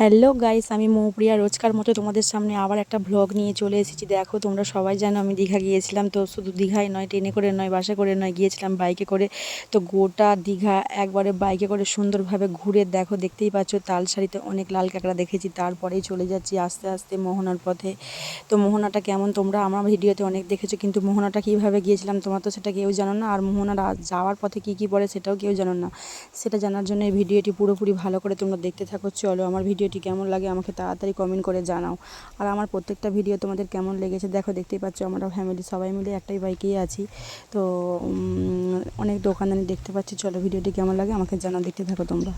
Hello guys আমি মৌপ্রিয়া। রোজকার মতো তোমাদের সামনে আবার একটা ভ্লগ নিয়ে চলে এসেছি। দেখো, তোমরা সবাই জানো, আমি দীঘা গিয়েছিলাম। তো শুধু দীঘায় নয়, ট্রেনে করে নয়, বাসে করে নয়, গিয়েছিলাম বাইকে করে। তো গোটা দীঘা একবারে বাইকে করে সুন্দরভাবে ঘুরে দেখো, দেখতেই পাচ্ছ তালসারিতে অনেক লাল কাঁকড়া দেখেছি। তারপরেই চলে যাচ্ছি আস্তে আস্তে মোহনার পথে। তো মোহনাটা কেমন তোমরা? আমার ভিডিওতে অনেক দেখেছ, কিন্তু মোহনাটা কীভাবে গিয়েছিলাম তোমরা তো সেটা কেউ জানো না। আর মোহনার যাওয়ার পথে কী কী পড়ে সেটাও কেউ জানো না। সেটা জানার জন্য এই ভিডিওটি পুরোপুরি ভালো করে তোমরা দেখতে থাকো। চলো, আমার ভিডিওটি কেমন লাগে আমাকে তাড়াতাড়ি কমেন্ট করে জানাও। আর আমার প্রত্যেকটা ভিডিও তোমাদের কেমন লেগেছে দেখো, দেখতেই পাচ্ছ আমরা ফ্যামিলি সবাই মিলে একটাই বাইকেই আছি। তো অনেক দোকানদানি দেখতে পাচ্ছি। চলো ভিডিওটি কেমন লাগে আমাকে জানাও, দেখতে থাকো তোমরা।